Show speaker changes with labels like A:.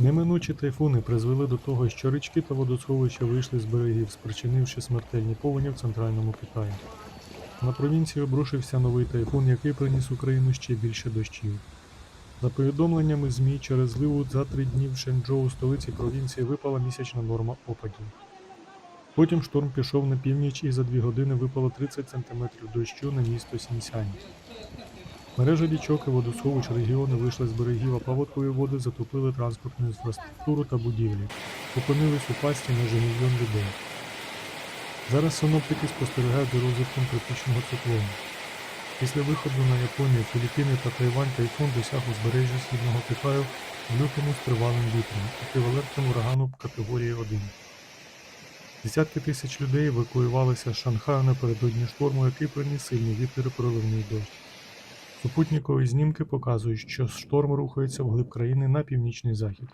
A: Неминучі тайфуни призвели до того, що річки та водосховища вийшли з берегів, спричинивши смертельні повені в центральному Китаї. На провінцію обрушився новий тайфун, який приніс Україну ще більше дощів. За повідомленнями ЗМІ, через зливу за три дні в Шенчжоу, столиці провінції, випала місячна норма опадів. Потім шторм пішов на північ і за дві години випало 30 см дощу на місто Сіньсянь. Мережа річок і водосховищ регіону вийшла з берегів, а паводкові води затопили транспортну інфраструктуру та будівлі, опинились у пасті майже мільйон людей. Зараз синоптики спостерігають за розвитком тропічного циклону. Після виходу на Японію, Філіппіни та Тайвань тайфун досяг узбережжя Східного Китаю в лютому з тривалим вітром, еквівалентом урагану категорії 1. Десятки тисяч людей евакуювалися з Шанхаю напередодні шторму, який приніс сильний вітер проливний дощ. Супутникові знімки показують, що шторм рухається вглиб країни на північний захід.